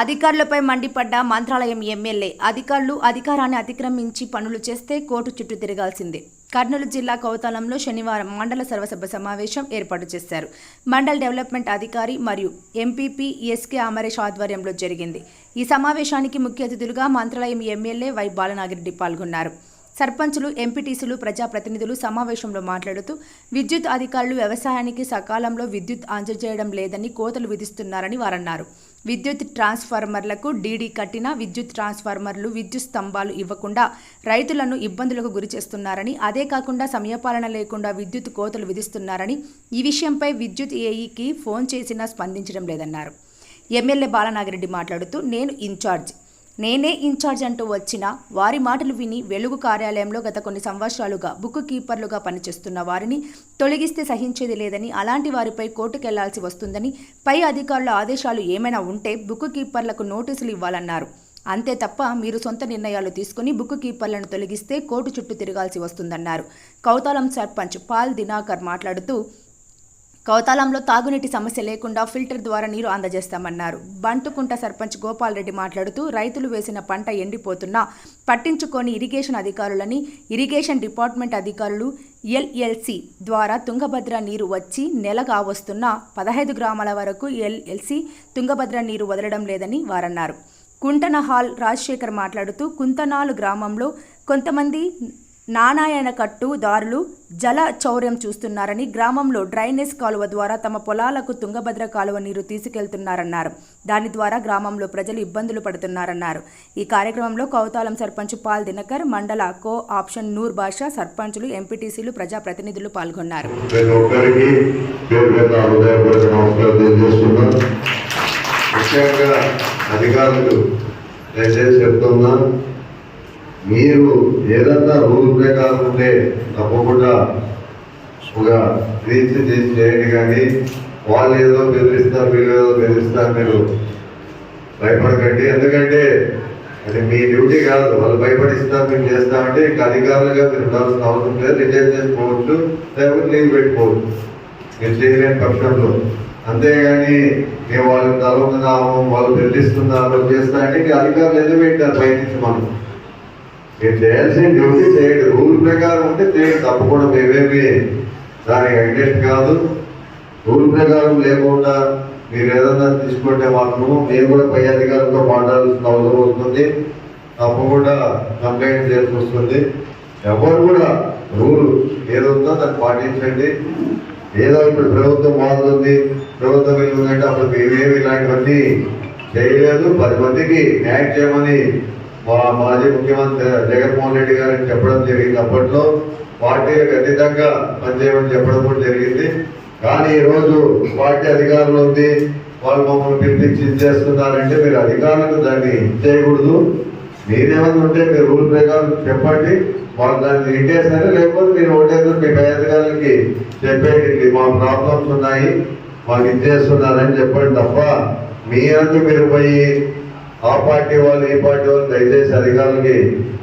అధికారులపై మండిపడ్డ మంత్రాలయం ఎమ్మెల్యే అధికారులు అధికారాన్ని అతిక్రమించి పనులు చేస్తే కోర్టు చుట్టూ తిరగాల్సిందే. కర్నూలు జిల్లా కౌతాలంలో శనివారం మండల సర్వసభ సమావేశం ఏర్పాటు చేశారు. మండల్ డెవలప్మెంట్ అధికారి మరియు ఎంపీపీ ఎస్కే అమరేష్ ఆధ్వర్యంలో జరిగింది. ఈ సమావేశానికి ముఖ్య అతిథులుగా మంత్రాలయం ఎమ్మెల్యే వై బాలనాగిరెడ్డి పాల్గొన్నారు. సర్పంచులు ఎంపీటీసీలు ప్రజాప్రతినిధులు సమావేశంలో మాట్లాడుతూ విద్యుత్ అధికారులు వ్యవసాయానికి సకాలంలో విద్యుత్ అందజేయడం లేదని కోతలు విధిస్తున్నారని వారన్నారు. విద్యుత్ ట్రాన్స్ఫార్మర్లకు డీడీ కట్టిన విద్యుత్ ట్రాన్స్ఫార్మర్లు విద్యుత్ స్తంభాలు ఇవ్వకుండా రైతులను ఇబ్బందులకు గురిచేస్తున్నారని అదే కాకుండా సమయపాలన లేకుండా విద్యుత్ కోతలు విధిస్తున్నారని ఈ విషయంపై విద్యుత్ ఏఈకి ఫోన్ చేసినా స్పందించడం లేదన్నారు. ఎమ్మెల్యే బాలనాగిరెడ్డి మాట్లాడుతూ నేను ఇన్ఛార్జ్. నేనే ఇన్ఛార్జ్ అంటూ వచ్చిన వారి మాటలు విని వెలుగు కార్యాలయంలో గత కొన్ని సంవత్సరాలుగా బుక్ కీపర్లుగా పనిచేస్తున్న వారిని తొలగిస్తే సహించేది లేదని అలాంటి వారిపై కోర్టుకెళ్ళాల్సి వస్తుందని పై అధికారుల ఆదేశాలు ఏమైనా ఉంటే బుక్ కీపర్లకు నోటీసులు ఇవ్వాలన్నారు. అంతే తప్ప మీరు సొంత నిర్ణయాలు తీసుకుని బుక్ కీపర్లను తొలగిస్తే కోర్టు చుట్టూ తిరగాల్సి వస్తుందన్నారు. కౌతాలం సర్పంచ్ పాల్ దినాకర్ మాట్లాడుతూ కౌతాలంలో తాగునీటి సమస్య లేకుండా ఫిల్టర్ ద్వారా నీరు అందజేస్తామన్నారు. బంటుకుంట సర్పంచ్ గోపాల్ రెడ్డి మాట్లాడుతూ రైతులు వేసిన పంట ఎండిపోతున్నా పట్టించుకొని ఇరిగేషన్ అధికారులని ఇరిగేషన్ డిపార్ట్మెంట్ అధికారులు ఎల్ఎల్సి ద్వారా తుంగభద్ర నీరు వచ్చి నెల కావస్తున్న పదహైదు గ్రామాల వరకు ఎల్ఎల్సి తుంగభద్ర నీరు వదలడం లేదని వారన్నారు. కుంటనహాల్ రాజశేఖర్ మాట్లాడుతూ కుంతనాలు గ్రామంలో కొంతమంది నానాయణ కట్టు దారులు జల చౌర్యం చూస్తున్నారని గ్రామంలో డ్రైనేజ్ కాలువ ద్వారా తమ పొలాలకు తుంగభద్ర కాలువ నీరు తీసుకెళ్తున్నారన్నారు. దాని ద్వారా గ్రామంలో ప్రజలు ఇబ్బందులు పడుతున్నారన్నారు. ఈ కార్యక్రమంలో కౌతాలం సర్పంచ్ పాల్ దినకర్ మండల కో ఆప్షన్ నూర్ బాషా సర్పంచులు ఎంపీటీసీలు ప్రజాప్రతినిధులు పాల్గొన్నారు. ముఖ్యంగా అధికారులు దయచేసి చెప్తున్నా మీరు ఏదన్నా రూల్ ప్రకారం తప్పకుండా ఒక రీచ్ చేసి చేయండి కానీ వాళ్ళు ఏదో బెదిరిస్తారు వీళ్ళు ఏదో బెదిరిస్తారు మీరు భయపడకండి. ఎందుకంటే అది మీ డ్యూటీ కాదు వాళ్ళు భయపడిస్తారు మేము చేస్తామంటే ఇంకా అధికారులుగా మీరు ఉండాల్సిన అవసరం లేదు. రిజైన్ చేసుకోవచ్చు లేకపోతే లీవ్ పెట్టుకోవచ్చు. మీరు చేయలేని పక్షంలో. అంతేగాని మేము వాళ్ళకి తలవుతున్నాము వాళ్ళు బెదిరిస్తున్నారు చేస్తామంటే ఇంకా అధికారులు ఎదురు పెట్టారు బయట నుంచి మనం. మీరు చేయాల్సిన డ్యూటీ చేయండి రూల్ ప్రకారం ఉంటే చేయండి తప్పకుండా మేమేమి దానికి అగెస్ట్ కాదు. రూల్ ప్రకారం లేకుండా మీరు ఏదన్నా తీసుకుంటే మాత్రము మేము కూడా పై అధికారులతో మాట్లాడాల్సిన అవసరం వస్తుంది. తప్పకుండా కంప్లైంట్ చేసి వస్తుంది. ఎవరు కూడా రూల్ ఏదుందో దాన్ని పాటించండి. ఏదో ఇప్పుడు ప్రభుత్వం మారుతుంది ప్రభుత్వం వెళ్ళిందంటే అప్పుడు మేమేమి ఇలాంటివన్నీ చేయలేదు. పది మందికి న్యాయం చేయమని మా మాజీ ముఖ్యమంత్రి జగన్మోహన్ రెడ్డి గారికి చెప్పడం జరిగింది. అప్పట్లో పార్టీ అతీతంగా పనిచేయమని చెప్పడం కూడా జరిగింది. కానీ ఈరోజు పార్టీ అధికారంలో ఉంది. వాళ్ళు మమ్మల్ని పిలిపించి చేస్తున్నారంటే మీరు అధికారులకు దాన్ని చేయకూడదు. మీరేమన్నా ఉంటే మీరు రూల్ ప్రకారం చెప్పండి. వాళ్ళు దాన్ని ఇంటేసారు లేకపోతే మీరు ఓటేదో మీ పై అధికారులకి చెప్పేయండి. మా ప్రాబ్లమ్స్ ఉన్నాయి. మాకు ఇది చేస్తున్నారని చెప్పండి తప్ప మీ అందు మీరు పోయి ఆ పార్టీ వాళ్ళు ఈ పార్టీ వాళ్ళు దయచేసి అధికారులకి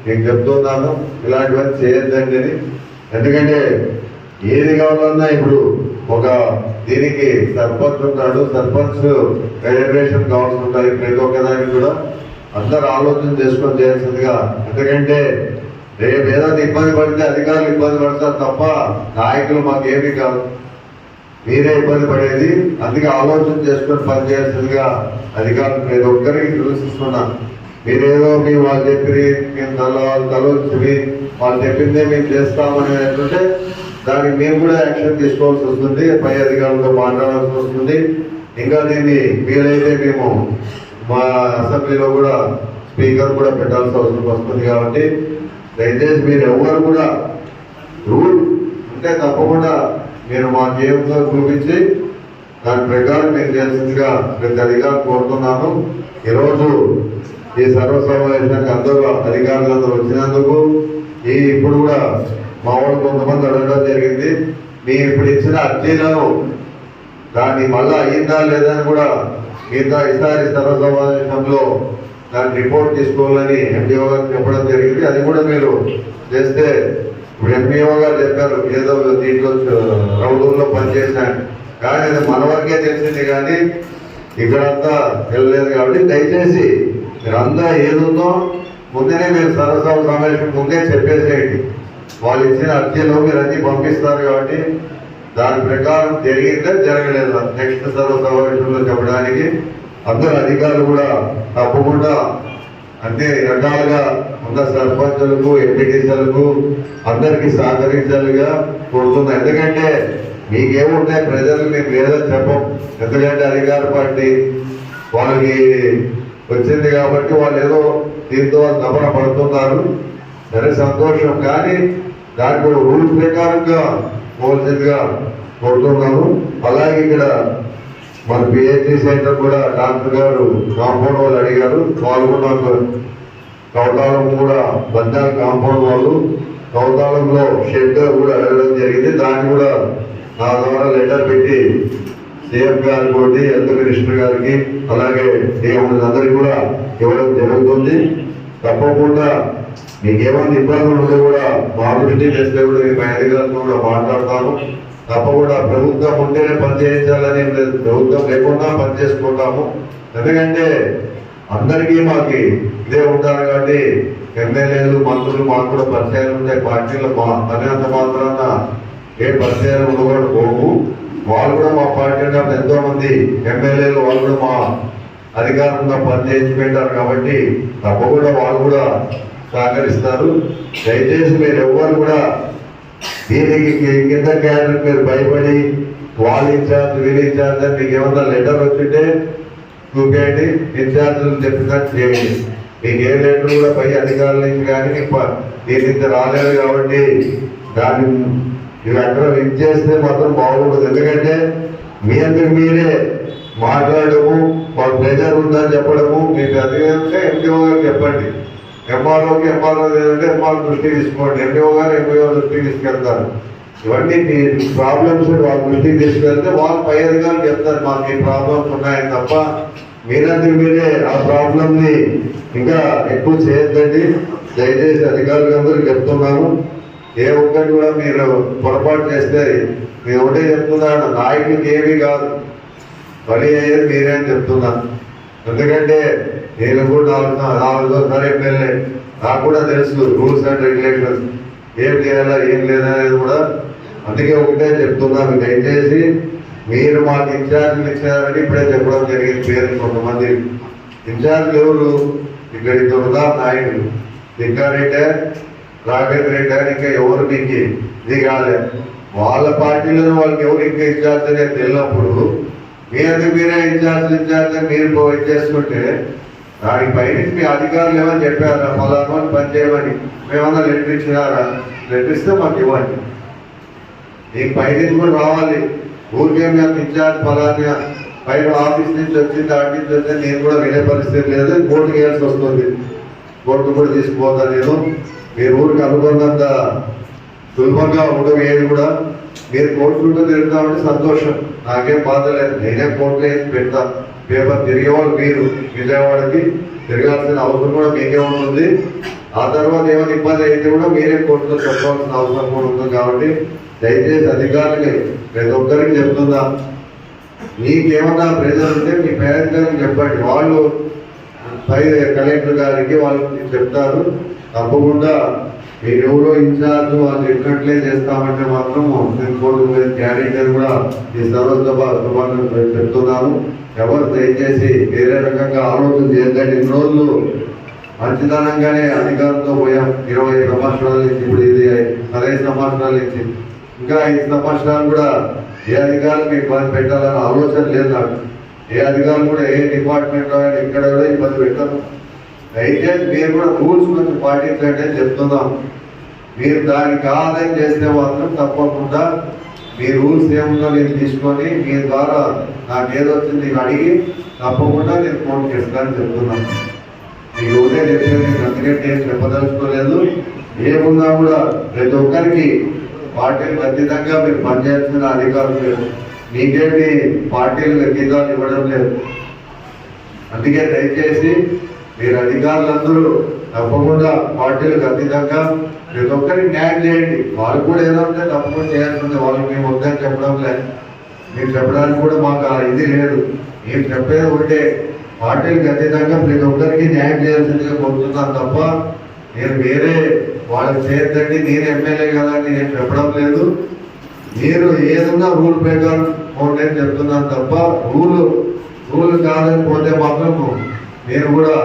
నేను చెప్తున్నాను ఇలాంటివన్నీ చేయొద్దండి అని. ఎందుకంటే ఏది కావాలన్నా ఇప్పుడు ఒక దీనికి సర్పంచ్ ఉంటాడు సర్పంచ్ సెలబ్రేషన్ కావాల్సి ఉంటాయి ప్రతి ఒక్కదానికి కూడా. అందరు ఆలోచన చేసుకొని చేయాల్సిందిగా. ఎందుకంటే రేపు ఏదైనా ఇబ్బంది పడితే అధికారులు ఇబ్బంది పడతారు తప్ప నాయకులు మాకు ఏమీ కాదు. మీరే ఇబ్బంది పడేది. అందుకే ఆలోచన చేసుకొని పనిచేయాల్సిందిగా అధికారులు ప్రతి ఒక్కరికి సూచిస్తున్నా మీరేదో మీ వాళ్ళు చెప్పి మేము తల వాళ్ళు తలొచ్చి వాళ్ళు చెప్పిందే మేము చేస్తామని అంటుంటే దానికి మేము కూడా యాక్షన్ తీసుకోవాల్సి వస్తుంది. పై అధికారులతో మాట్లాడాల్సి వస్తుంది. ఇంకా దీన్ని వీలైతే మేము మా అసెంబ్లీలో కూడా స్పీకర్ కూడా పెట్టాల్సిన అవసరం వస్తుంది కాబట్టి దయచేసి మీరు ఎవరు కూడా రూల్ ఉంటే తప్పకుండా మీరు మా జీవితంలో చూపించి దాని ప్రకారం నేను చేసిందిగా ప్రతి అధికారులు కోరుతున్నాను. ఈరోజు ఈ సర్వ సమావేశానికి అందరూ అధికారులందరూ వచ్చినందుకు ఈ ఇప్పుడు కూడా మా వాళ్ళు కొంతమంది అడగడం జరిగింది. మీ ఇప్పుడు ఇచ్చిన అర్జీలను దాన్ని మళ్ళా అయ్యిందా లేదా అని కూడా మిగతా ఈసారి సర్వ సమావేశంలో దాని రిపోర్ట్ తీసుకోవాలని ఎండిఓ గారు చెప్పడం జరిగింది. అది కూడా మీరు చేస్తే ఇప్పుడు ఎంపీఓ గారు చెప్పారు ఏదో దీంట్లో రౌడూల్లో పనిచేశాను కానీ అది మన వరకే తెలిసింది కానీ ఇక్కడంతా వెళ్ళలేదు కాబట్టి దయచేసి మీరంతా ఏదుందో ముందునే మీరు సరస్వత సమావేశం ముందే చెప్పేసేయండి. వాళ్ళు ఇచ్చిన అర్జీలో మీరు అన్ని పంపిస్తారు కాబట్టి దాని ప్రకారం జరిగిందా జరగలేదా? నెక్స్ట్ సర్వ సమావేశంలో చెప్పడానికి అందరు అధికారులు కూడా తప్పకుండా అన్ని రకాలుగా ఉన్న సర్పంచులకు ఎంపీటీసీలకు అందరికీ సహకరించాలిగా కోరుతున్నా. ఎందుకంటే మీకేముంటాయి ప్రజలు మేము లేదని చెప్పం. ఎందుకంటే అధికార పార్టీ వాళ్ళకి వచ్చింది కాబట్టి వాళ్ళు ఏదో దీంతో దమన పడుతున్నారు. సరే సంతోషం. కానీ దానికి రూల్ ప్రకారంగా పోల్సిందిగా కోరుతున్నాను. అలాగే ఇక్కడ మన పిహెచ్డి సెంటర్ కూడా డాక్టర్ గారు కాంపౌండ్ వాళ్ళు అడిగారు. వాళ్ళు కూడా నాకు కౌతాళం కూడా బంజారా కాంపౌండ్ వాళ్ళు కౌతాళంలో షెడ్ కూడా అడగడం జరిగింది. దాన్ని కూడా నా ద్వారా లెటర్ పెట్టి సీఎం గారి ఒకటి హెల్త్ మినిస్టర్ గారికి అలాగే సీఎం అందరికి కూడా ఇవ్వడం జరుగుతుంది. తప్పకుండా మీకేమైనా ఏమైనా ఇబ్బందులు ఉంటే కూడా మా దృష్టి చేస్తే కూడా మీ అధికారులతో కూడా మాట్లాడతాను. తప్పకుండా ప్రభుత్వం ఉంటేనే పనిచేయించాలని లేదు. ప్రభుత్వం లేకుండా పని చేసుకుంటాము. ఎందుకంటే అందరికీ మాకి ఇదే ఉంటారు కాబట్టి ఎమ్మెల్యేలు మంత్రులు మాకు కూడా పరిచయాలు ఉంటాయి. పార్టీలో మా పని మాత్రాన ఏ పరిచయాలు ఉండకూడదు. పోవు వాళ్ళు కూడా మా పార్టీ కాబట్టి ఎంతో మంది ఎమ్మెల్యేలు వాళ్ళు కూడా మా అధికారంగా పనిచేసి పెట్టారు కాబట్టి తప్పకుండా వాళ్ళు కూడా సహకరిస్తారు. దయచేసి మీరు ఎవ్వరు కూడా దీనికి కింద క్యాడర్ మీరు భయపడి వాళ్ళు ఇన్ఛార్జ్ వీళ్ళు ఇన్ఛార్జ్ అని మీకు ఏమన్నా లెటర్ వచ్చింటే చూపేయండి ఇన్ఛార్జీలు చెప్పినట్టు చేయండి. మీకు ఏ లెటర్ కూడా పై అధికారుల నుంచి కానీ దీని రాలేదు కాబట్టి దాన్ని మీరు అక్కడ చేస్తే మాత్రం బాగుండదు ఎందుకంటే మీ అందరికి మీరే మాట్లాడము మాకు ప్రెజర్ ఉందని చెప్పడము మీకు అధికంగా ఎంపీఓ గారు చెప్పండి. ఎంఆర్ఓకి ఎంఆర్ఓ లేదంటే ఎంఆర్ దృష్టి తీసుకోండి. ఎంపీఓ గారు ఎంపీఓ దృష్టికి తీసుకెళ్తారు. ఇవన్నీ మీ ప్రాబ్లమ్స్ వాళ్ళ దృష్టికి తీసుకెళ్తే వాళ్ళు పై అధికారులు చెప్తారు మాకు ఈ ప్రాబ్లమ్స్ ఉన్నాయని తప్ప మీరందరూ మీరే ఆ ప్రాబ్లమ్ని ఇంకా ఎక్కువ చేయొద్దండి. దయచేసి అధికారులు అందరూ చెప్తున్నాను ఏ ఒక్కటి కూడా మీరు పొరపాటు చేస్తే నేను ఒకటే చెప్తున్నాను నాయకుడికి ఏమీ కాదు. బలి అయ్యేది మీరే అని చెప్తున్నాను. ఎందుకంటే నేను కూడా నాలుగు నాలుగోసారి ఎమ్మెల్యే నాకు కూడా తెలుసు రూల్స్ అండ్ రెగ్యులేషన్స్. ఏం చేయాలా ఏం లేదనేది కూడా. అందుకే ఒకటే చెప్తున్నాను. దయచేసి మీరు మాకు ఇన్ఛార్జ్లు ఇచ్చారని ఇప్పుడే చెప్పడం జరిగింది. పేరు కొంతమంది ఇన్ఛార్జ్ ఎవరు? ఇక్కడ ఇద్దరు ఉన్నారు నాయకులు లింగారెడ్డి రాఘవేంద్ర రెడ్డి అని ఇంకా ఎవరు నీకు ఇది కాలే వాళ్ళ పార్టీలో వాళ్ళకి ఎవరు ఇంకా ఇన్ఛార్జ్ అనేది తెలియనప్పుడు మీ మీరే ఇన్ఛార్జ్ ఇన్ఛార్జ్ మీరు పోయి చేసుకుంటే దానికి పైన మీ అధికారులు ఏమని చెప్పారా? ఫలానా పని చేయమని. మేమన్నా లెటర్ ఇచ్చినారా? లెటర్ ఇస్తే మాకు ఇవ్వండి. నీకు పైనుంచి కూడా రావాలి. ఊరికే మేము ఇన్ఛార్జ్ ఫలానా పైన ఆఫీస్ నుంచి వచ్చింది అటు నుంచి వచ్చింది నేను కూడా వినే పరిస్థితి లేదు. కోర్టు వేయాల్సి వస్తుంది. కోర్టు కూడా తీసుకుపోతా నేను. మీరు ఊరికి అనుకున్నంత సులభంగా ఉండవు ఏది కూడా మీరు కోర్టు చుట్టూ తిరుగుతామంటే సంతోషం. నాకేం బాధ లేదు. నేనే కోర్టులో వేసి పెడతా. పేపర్ తిరిగేవాళ్ళు మీరు. విజయవాడకి తిరగాల్సిన అవసరం కూడా మీకే ఉంటుంది. ఆ తర్వాత ఏమైనా ఇబ్బంది అయితే కూడా మీరే కోర్టులో చెప్పాల్సిన అవసరం కూడా ఉంటుంది కాబట్టి దయచేసి అధికారులకి ప్రతి ఒక్కరికి చెప్తుందా మీకేమన్నా ప్రెజర్ ఉంటే మీ పేరెంట్స్ గారికి చెప్పండి. వాళ్ళు పై కలెక్టర్ గారికి వాళ్ళు చెప్తారు. తప్పకుండా మీరు ఎవరో ఇన్ఛార్జ్ వాళ్ళు ఎక్కట్లే చేస్తామంటే మాత్రం నేను కోర్టు మీద గ్యారెంటీ కూడా ఈ సర్వసభ చెప్తున్నాను ఎవరు దయచేసి వేరే రకంగా ఆలోచన చేయద్దండి. ఇన్ని రోజులు మంచితనంగానే అధికారంతో పోయాం. ఇరవై సంవత్సరాల నుంచి ఇప్పుడు ఇది పదహైదు సంవత్సరాల నుంచి ఇంకా ఐదు సంవత్సరాలు కూడా ఏ అధికారులు మీకు పని పెట్టాలన్న ఆలోచన లేదు నాకు. ఏ అధికారులు కూడా ఏ డిపార్ట్మెంట్లో అయినా ఇక్కడ కూడా ఇబ్బంది పెట్టారు. దయచేసి మీరు కూడా రూల్స్ కొంచెం పాటించండి చెప్తున్నాం. మీరు దానికి ఆదాయం చేస్తే మాత్రం తప్పకుండా మీ రూల్స్ ఏముందో నేను తీసుకొని మీ ద్వారా నాకు ఏదొచ్చింది నేను అడిగి తప్పకుండా నేను ఫోన్ చేస్తానని చెప్తున్నాను మీకు ఒకటే చెప్పేది నేను అందుకంటే ఏం చెప్పదలుచుకోలేదు. ఏమున్నా కూడా ప్రతి ఒక్కరికి పార్టీలు ఖచ్చితంగా మీరు పనిచేయాల్సిన అధికారం లేదు మీకేమి పార్టీలు అధికారులు ఇవ్వడం లేదు. అందుకే దయచేసి మీరు అధికారులందరూ తప్పకుండా పార్టీలకు అతీతంగా ప్రతి ఒక్కరికి న్యాయం చేయండి. వాళ్ళు కూడా ఏదో ఉంటే తప్పకుండా చేయాల్సింది వాళ్ళకి మేము వద్దని చెప్పడం లేదు. మీరు చెప్పడానికి కూడా మాకు ఆ ఇది లేదు. మేము చెప్పేది ఒకటే. పార్టీలకు అతీతంగా ప్రతి ఒక్కరికి న్యాయం చేయాల్సిందిగా కోరుతున్నాను తప్ప నేను వేరే వాళ్ళకి చేయొద్దండి నేను ఎమ్మెల్యే కదా అని నేను చెప్పడం లేదు. మీరు ఏదన్నా రూల్ ప్రకారం పోతే అని చెప్తున్నాను తప్ప రూల్ రూల్ కాదని పోతే మాత్రం నేను కూడా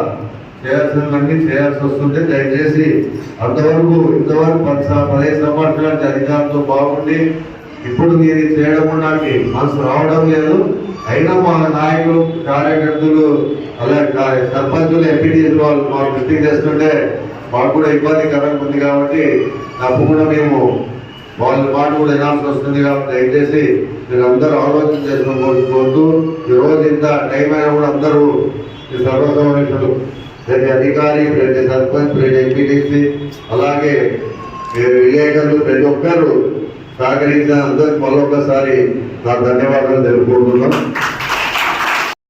చేయాల్సినవన్నీ చేయాల్సి వస్తుంది దయచేసి అంతవరకు ఇంతవరకు పది సం- పదిహేను సంవత్సరాల అధికారంతో బాగుండి ఇప్పుడు మీరు చేయడం నాకు మనసు రావడం లేదు. అయినా మా నాయకులు కార్యకర్తలు అలాగే సర్పంచులు ఎంపీటీసీ వాళ్ళు మాకు దృష్టికి చేస్తుంటే మాకు కూడా ఇబ్బందికరంగా ఉంది కాబట్టి తప్పకుండా మేము వాళ్ళ మాట కూడా వినాల్సి వస్తుంది కాబట్టి దయచేసి మీరు అందరూ ఆలోచన చేసుకుని కోరుతూ రోజు ఇంత టైం అయినా కూడా అందరూ ఈ సర్వసమావేశాలు ప్రతి అధికారి ప్రతి సర్పంచ్ ప్రతి ఎంపీటీసీ అలాగే విలేకరులు ప్రతి ఒక్కరు సహకరించిన అందరికి మరొకసారి నా ధన్యవాదాలు తెలుపుకుంటున్నాం.